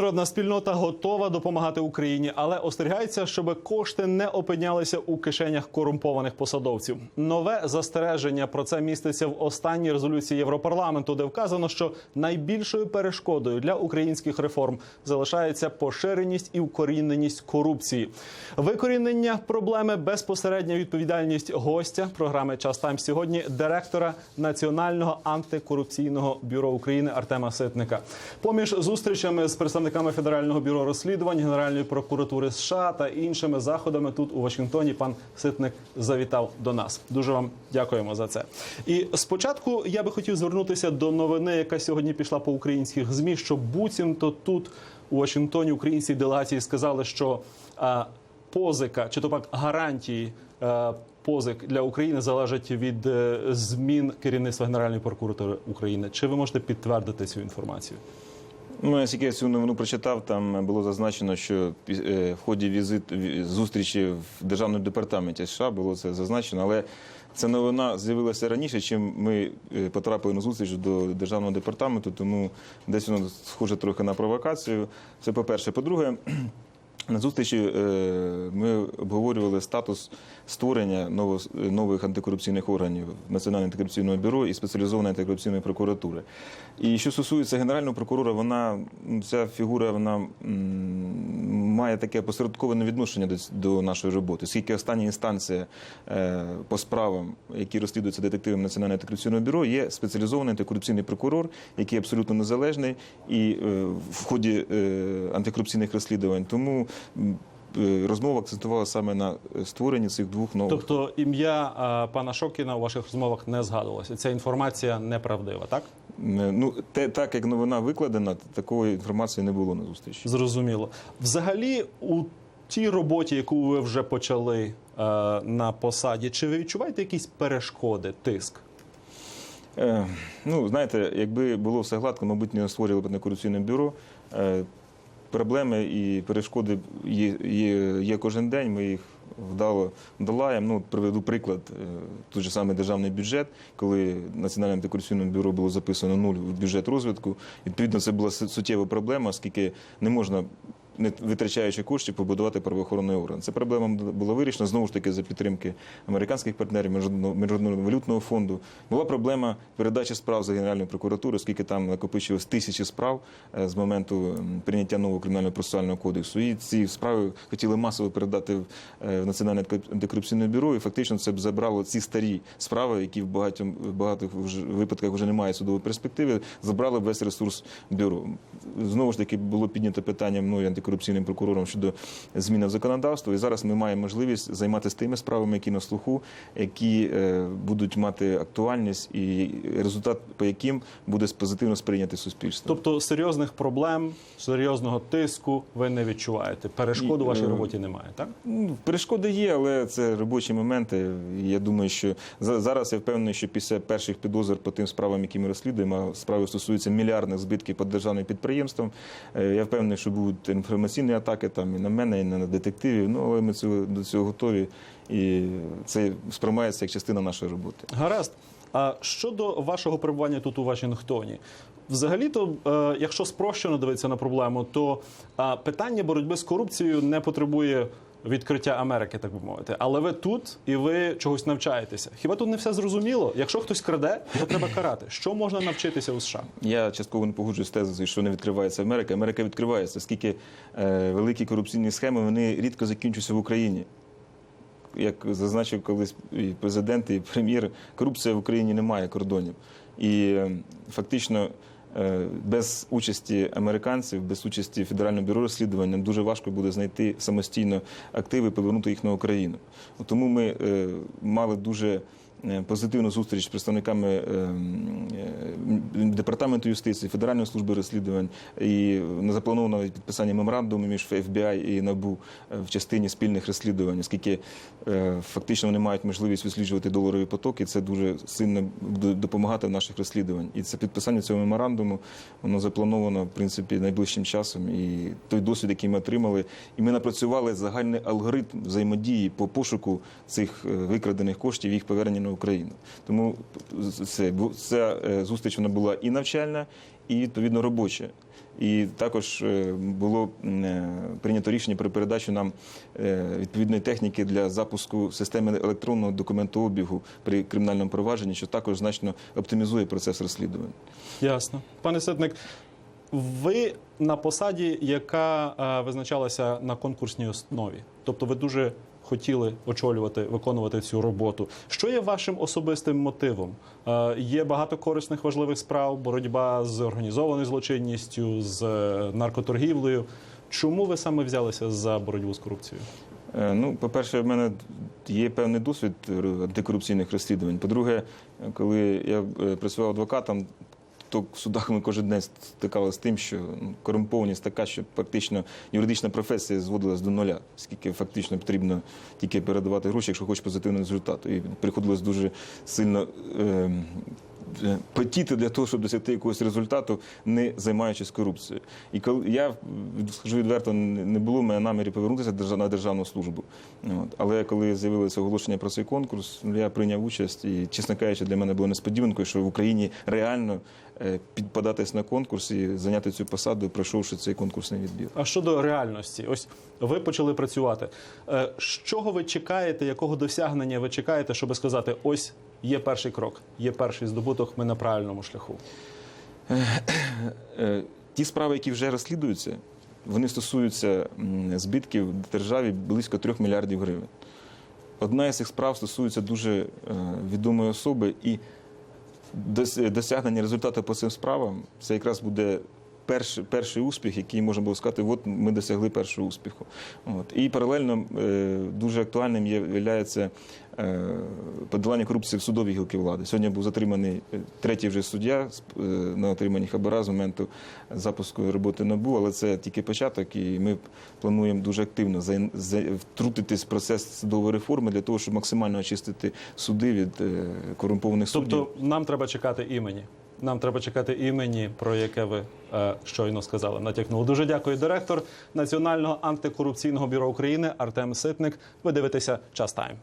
Народна спільнота готова допомагати Україні, але остерігається, щоб кошти не опинялися у кишенях корумпованих посадовців. Нове застереження про це міститься в останній резолюції Європарламенту, де вказано, що найбільшою перешкодою для українських реформ залишається поширеність і укоріненість корупції. Викорінення проблеми безпосередня відповідальність гостя програми Час Тайм сьогодні директора Національного антикорупційного бюро України Артема Ситника. Поміж зустрічами з представниками Федерального бюро розслідувань, Генеральної прокуратури США та іншими заходами тут у Вашингтоні пан Ситник завітав до нас. Дуже вам дякуємо за це. І спочатку я би хотів звернутися до новини, яка сьогодні пішла по українських змі, що буцімто тут у Вашингтоні українські делегації сказали, що а, позика чи то пак гарантії. е, Позик для України залежать від е, змін керівництва Генеральної прокуратури України. Чи ви можете підтвердити цю інформацію? Ну, я я цю новину прочитав, там було зазначено, що е, в ході візит зустрічі в державному департаменті США було це зазначено, але ця новина з'явилася раніше, чим ми е, потрапили на зустріч до державного департаменту, тому десь воно схоже трохи на провокацію. Це по-перше. По-друге, на зустрічі е, ми обговорювали статус створення нових антикорупційних органів Національного антикорупційного бюро і спеціалізованої антикорупційної прокуратури. І що стосується генерального прокурора, вона ця фігура вона має таке посередковане відношення до, нашої роботи, оскільки остання інстанція е, по справам, які розслідуються детективом Національного антикорупційного бюро, є спеціалізований антикорупційний прокурор, який абсолютно незалежний і е, в ході антикорупційних розслідувань. Тому розмова акцентувала саме на е, створенні цих двох нових. Тобто ім'я пана Шокіна у ваших розмовах не згадувалося. Ця інформація неправдива, так? Е, Ну, те, так як новина викладена, такої інформації не було на зустрічі. Зрозуміло. Взагалі, у тій роботі, яку ви вже почали е, на посаді, чи ви відчуваєте якісь перешкоди, тиск? Е, ну, знаєте, якби було все гладко, мабуть, не створювали б антикорупційне бюро. Е, проблеми і перешкоди є, є, є кожен день. Ми їх вдало долаємо. Ну, приведу приклад. Е, Той же самий державний бюджет, коли Національне антикорупційне бюро було записано нуль в бюджет розвитку. Відповідно, це була суттєва проблема, оскільки не можна. Не витрачаючи коштів, побудувати правоохоронний орган. Це проблема була вирішена знову ж таки за підтримки американських партнерів Міжнародного валютного фонду. Була проблема передачі справ за Генеральної прокуратури, оскільки там накопичилось тисячі справ е, з моменту прийняття нового кримінального процесуального кодексу. І ці справи хотіли масово передати в е, Національне антикорупційне бюро. І фактично це б забрало ці старі справи, які в багатьом багатих випадках вже немає судової перспективи. Забрали весь ресурс бюро. Знову ж таки було піднято питання мною антикорупційним прокурором щодо зміни в законодавство. І зараз ми маємо можливість займатися тими справами, які на слуху, які е, будуть мати актуальність, і результат по яким буде позитивно сприйнятий суспільством. Тобто серйозних проблем, серйозного тиску ви не відчуваєте. Перешкод у І, вашій е, роботі немає, так? Ну, перешкоди є, але це робочі моменти. Я думаю, що за- зараз я впевнений, що після перших підозр по тим справам, які ми розслідуємо, справи стосуються мільярдних збитків по державним підприємствам. е, Я впевнений, що будуть інформаційні атаки там і на мене, і на детективів. Ну але ми цього до цього готові, і це сприймається як частина нашої роботи. Гаразд. А щодо вашого перебування тут у Вашингтоні, взагалі-то, е, якщо спрощено дивитися на проблему, то питання боротьби з корупцією не потребує відкриття Америки, так би мовити. Але ви тут і ви чогось навчаєтеся. Хіба тут не все зрозуміло? Якщо хтось краде, то треба карати. Що можна навчитися у США? Я частково не погоджуюсь з тезою, що не відкривається Америка. Америка відкривається, оскільки е, великі корупційні схеми вони рідко закінчуються в Україні. Як зазначив колись і президент, і прем'єр, корупція в Україні не має кордонів. І е, фактично без участі американців, без участі Федерального бюро розслідування дуже важко буде знайти самостійно активи повернути їх на Україну. Тому ми е, мали дуже е, позитивну зустріч з представниками е, е, департаменту юстиції, Федеральної служби розслідувань і заплановано підписання меморандуму між ФБІ і НАБУ е, в частині спільних розслідувань, оскільки е, фактично вони мають можливість відсліджувати доларові потоки. Це дуже сильно буде допомагати в наших розслідувань. І це підписання цього меморандуму воно заплановано в принципі найближчим часом. І той досвід, який ми отримали, і ми напрацювали загальний алгоритм взаємодії по пошуку цих е, викрадених коштів їх повернення на Україну. Тому це, бу- ця е, зустріч вона була і навчальна, і відповідно робоча. І також е, було е, прийнято рішення про передачу нам е, відповідної техніки для запуску системи електронного документообігу при кримінальному провадженні, що також значно оптимізує процес розслідування. Ясно. Пане Ситник, ви на посаді, яка е, визначалася на конкурсній основі. Тобто ви дуже хотіли очолювати, виконувати цю роботу. Що є вашим особистим мотивом? Е, є багато корисних важливих справ, боротьба з організованою злочинністю, з е, наркоторгівлею. Чому ви саме взялися за боротьбу з корупцією? Ну, по-перше, в мене є певний досвід антикорупційних розслідувань. По-друге, коли я працював адвокатом, то в судах ми кожен день стикалися з тим, що ну, корумпованість така, що фактично юридична професія зводилась до нуля, скільки фактично потрібно тільки передавати гроші, якщо хочеш позитивного результату. І приходилось дуже сильно. Е, е, Потіти для того, щоб досягти якогось результату, не займаючись корупцією. І коли я скажу відверто, не було в мене намірі повернутися на державну службу. От. Але коли з'явилося оголошення про цей конкурс, я прийняв участь, і, чесно кажучи, для мене було несподіванкою, що в Україні реально підпадатись на конкурс і зайняти цю посаду, пройшовши цей конкурсний відбір. А щодо реальності, ось ви почали працювати. Е, З чого ви чекаєте, якого досягнення ви чекаєте, щоб сказати, ось є перший крок, є перший здобуток, ми на правильному шляху. Е, Ті справи, які вже розслідуються, вони стосуються збитків державі близько 3 мільярдів гривень. Одна із цих справ стосується дуже е, відомої особи, і досягнення результату по цим справам це якраз буде перший, перший успіх, який можна було сказати, от ми досягли першого успіху. От. І паралельно е, дуже актуальним є виявляється е, подолання корупції в судовій гілки влади. Сьогодні був затриманий е, третій вже суддя на отриманні хабара з моменту запуску роботи НАБУ, але це тільки початок, і ми плануємо дуже активно втрутитись в процес судової реформи для того, щоб максимально очистити суди від корумпованих суддів. Тобто нам треба чекати імені. Нам треба чекати імені, про яке ви е, щойно сказали. Натякнули. Дуже дякую, директор Національного антикорупційного бюро України Артем Ситник. Ви дивитеся час тайм.